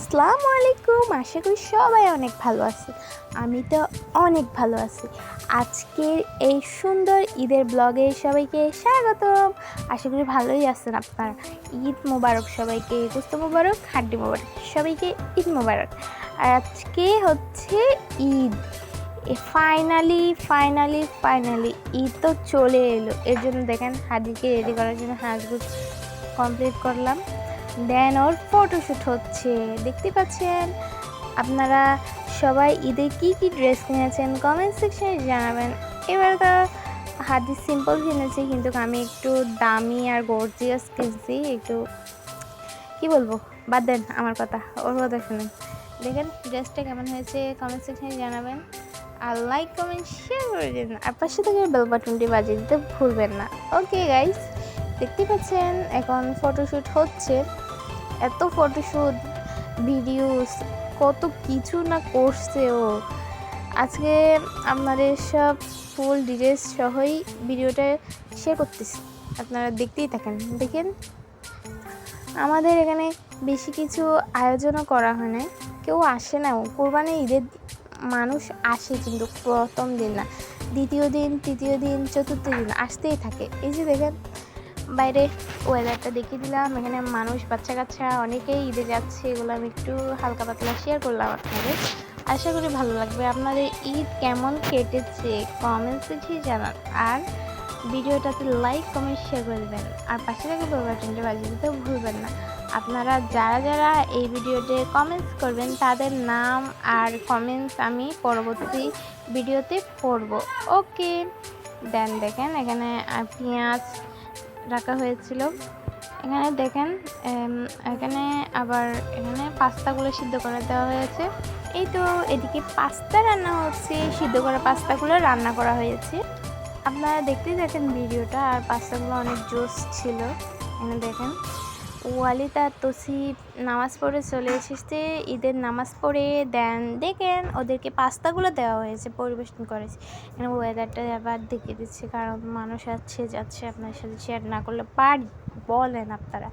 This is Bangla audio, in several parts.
আসসালামু আলাইকুম আশা করি সবাই অনেক ভালো আছে আমি তো অনেক ভালো আছি। আজকের এই সুন্দর ঈদের ব্লগে সবাইকে স্বাগতম। আশা করি ভালোই আছেন আপনারা। ঈদ মোবারক সবাইকে গুস্ত মোবারক, হাড্ডি মোবারক, সবাইকে ঈদ মোবারক। আর আজকে হচ্ছে Eid. Finally finally finally Eid তো চলে এলো। এর জন্য দেখেন হাদিকে রেডি করার জন্য হাঁসগুলো কমপ্লিট করলাম। দেন ওর ফটোশ্যুট হচ্ছে। দেখতে পাচ্ছেন? আপনারা সবাই ঈদে কি কি ড্রেস কিনেছেন কমেন্ট সেকশনে জানাবেন। এবার তো হাতি সিম্পল কিনেছি, কিন্তু আমি একটু দামি আর গর্জিয়াস কিনছি, একটু কি বলব? বাদ দেন আমার কথা, ওর কথা শুনুন। দেখেন ড্রেসটা কেমন হয়েছে কমেন্ট সেকশনে জানাবেন। আর লাইক কমেন্ট শেয়ার করে দিন। আর পাশে থেকে বেল বাটনটি বাজিয়ে দিতে ভুলবেন না। ওকে গাইস দেখতে পাচ্ছেন, এখন ফটোশ্যুট হচ্ছে। এত ফটোশ্যুট ভিডিওস কত কিছু না করছে ও। আজকে আপনাদের সব ফুল ডিটেলস সহই ভিডিওটা শেয়ার করতেছি। আপনারা দেখতেই থাকেন। দেখেন, আমাদের এখানে বেশি কিছু আয়োজনও করা হয় না কেউ আসে না। কোরবানি ঈদের মানুষ আসে কিন্তু প্রথম দিন না। দ্বিতীয় দিন, তৃতীয় দিন, চতুর্থ দিন আসতেই থাকে। এই যে দেখেন বাইরে ওয়েদারটা দেখিয়ে দিলাম। এখানে মানুষ, বাচ্চা কাচ্চা অনেকেই ঈদে যাচ্ছে, এগুলো আমি একটু হালকা পাতলা শেয়ার করলাম আপনাদের। আশা করি ভালো লাগবে। আপনাদের ঈদ কেমন কেটেছে কমেন্টস লিখে জানান। আর ভিডিওটাতে লাইক কমেন্ট শেয়ার করে দেবেন। আর পাশে থেকে বাটনটা বাজিয়ে ভুলবেন না। আপনারা যারা যারা এই ভিডিওতে কমেন্টস করবেন, তাদের নাম আর কমেন্টস আমি পরবর্তী ভিডিওতে পড়ব। ওকে দেন দেখেন এখানে পেঁয়াজ রাখা হয়েছিল। এখানে দেখেন এখানে আবার এখানে পাস্তাগুলো সিদ্ধ করে দেওয়া হয়েছে। এই তো এদিকে পাস্তা রান্না হচ্ছে। সিদ্ধ করা পাস্তাগুলো রান্না করা হয়েছে। আপনারা দেখতেই দেখেন ভিডিওটা, আর পাস্তাগুলো অনেক জোস ছিল। এখানে দেখেন। ওয়ালি তার তসি, নামাজ পড়ে চলে এসেছে। ঈদের নামাজ পড়ে দেন, দেখেন ওদেরকে পাস্তাগুলো দেওয়া হয়েছে, পরিবেশন করেছে। এখানে ওয়েদারটা আবার দেখিয়ে দিচ্ছে, কারণ মানুষ আছে, যাচ্ছে, আপনার সাথে শেয়ার না করলে পারি, বলেন আপনারা।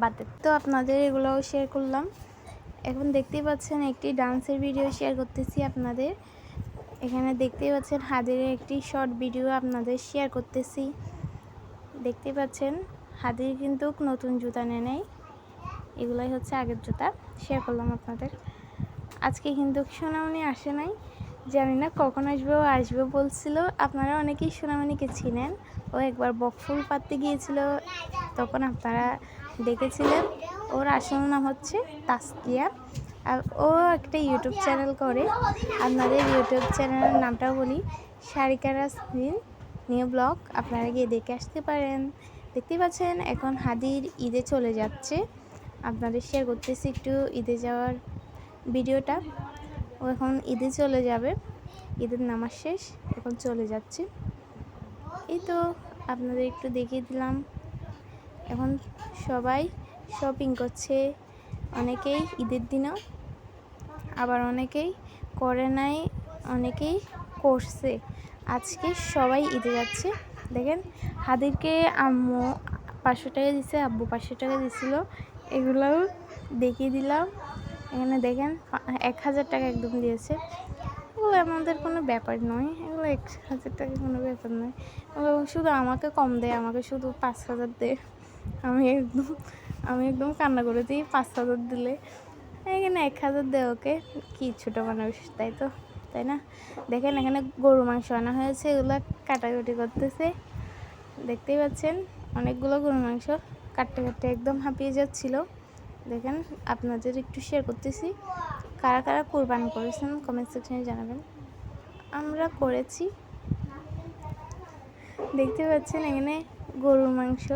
বাদ তো আপনাদের এগুলোও শেয়ার করলাম। এখন দেখতেই পাচ্ছেন একটি ডান্সের ভিডিও শেয়ার করতেছি আপনাদের। এখানে দেখতেই পাচ্ছেন হাজিরের একটি শর্ট ভিডিও আপনাদের শেয়ার করতেছি। দেখতে পাচ্ছেন হাদির কিন্তু নতুন জুতা নেয় নেই। এগুলাই হচ্ছে আগের জুতা। শেয়ার করলাম আপনাদের। আজকে কিন্তু সোনামণি আসে নাই। জানি না কখন আসবে, ও আসবে বলছিল। আপনারা অনেকেই সোনামণিকে চিনেন। ও একবার বকফুল পাততে গিয়েছিল। তখন আপনারা দেখেছিলেন। ওর আসল নাম হচ্ছে তাসকিয়া। আর ও একটা ইউটিউব চ্যানেল করে। আপনাদের ইউটিউব চ্যানেলের নামটাও বলি। Sarika Rasmin new blog. আপনারা গিয়ে দেখে আসতে পারেন। দেখতেই পাচ্ছেন, এখন হাদির ঈদে চলে যাচ্ছে। আপনাদের শেয়ার করতেছি একটু ঈদে যাওয়ার ভিডিওটা। ও এখন ঈদে চলে যাবে, ঈদের নামাজ শেষ, এখন চলে যাচ্ছে। এই তো আপনাদের একটু দেখিয়ে দিলাম। এখন সবাই শপিং করছে, অনেকেই ঈদের দিনও, আবার অনেকেই করে নাই, অনেকেই করছে। আজকে সবাই ঈদে যাচ্ছে। দেখেন, হাদিরকে আম্মু পাঁচশো টাকা দিছে, আব্বু পাঁচশো টাকা দিছিল। এগুলোও দেখিয়ে দিলাম। এখানে দেখেন, এক হাজার টাকা একদম দিয়েছে। এগুলো আমাদের কোনো ব্যাপার নয়। এগুলো এক হাজার টাকা কোনো ব্যাপার নয়। শুধু আমাকে কম দেয়, আমাকে শুধু পাঁচ হাজার দেয়। আমি একদম আমি একদম কান্না করে দিই, পাঁচ হাজার দিলে। এখানে এক হাজার দেয় ওকে। কি ছোটো মানুষ, তাই তো? তাই না? দেখেন এখানে গরু মাংস আনা হয়েছে, এগুলো কাটাকুটি করতেছে। দেখতেই পাচ্ছেন, অনেকগুলো গরু মাংস কাটতে কাটতে একদম হাঁপিয়ে যাচ্ছিল। দেখেন, আপনাদের একটু শেয়ার করতেছি। কারা কারা কোরবানি করেছেন কমেন্ট সেকশনে জানাবেন। আমরা করেছি। দেখতে পাচ্ছেন, এখানে গরুর মাংস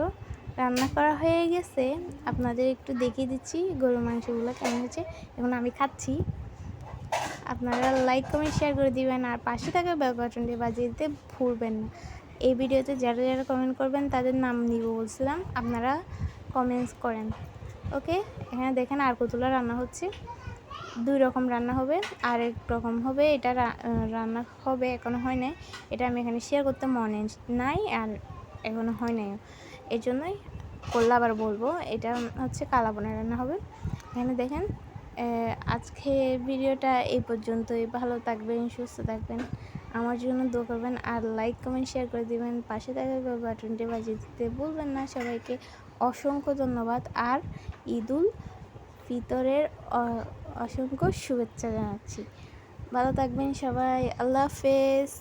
রান্না করা হয়ে গেছে। আপনাদের একটু দেখিয়ে দিচ্ছি গরুর মাংসগুলো কেমন হয়েছে। এখন আমি খাচ্ছি। আপনারা লাইক কমেন্ট শেয়ার করে দিবেন আর পাশে থাকা বেল বাটনটি বাজিয়ে দিতে ভুলবেন না। এই ভিডিওতে যারা যারা কমেন্ট করবেন তাদের নাম নিব বলছিলাম, আপনারা কমেন্টস করেন। ওকে এখানে দেখেন আর কতগুলো রান্না হচ্ছে। দুই রকম রান্না হবে আর এক রকম হবে। এটা রান্না হবে, এখনও হয় নাই। এটা আমি এখানে শেয়ার করতে মনে নাই আর এখনও হয় নাই। এই জন্যই করলে আবার বলব, এটা হচ্ছে কালাবনের রান্না হবে। এখানে দেখেন আজকে ভিডিওটা এই পর্যন্তই। ভালো থাকবেন, সুস্থ থাকবেন। আমার জন্য দোয়া করবেন আর লাইক কমেন্ট শেয়ার করে দিবেন। পাশে থাকা বাটনটি বাজিয়ে দিতে ভুলবেন না। সবাইকে অসংখ্য ধন্যবাদ। আর ঈদুল ফিতরের অসংখ্য শুভেচ্ছা জানাচ্ছি। ভালো থাকবেন সবাই। আল্লাহ হাফেজ।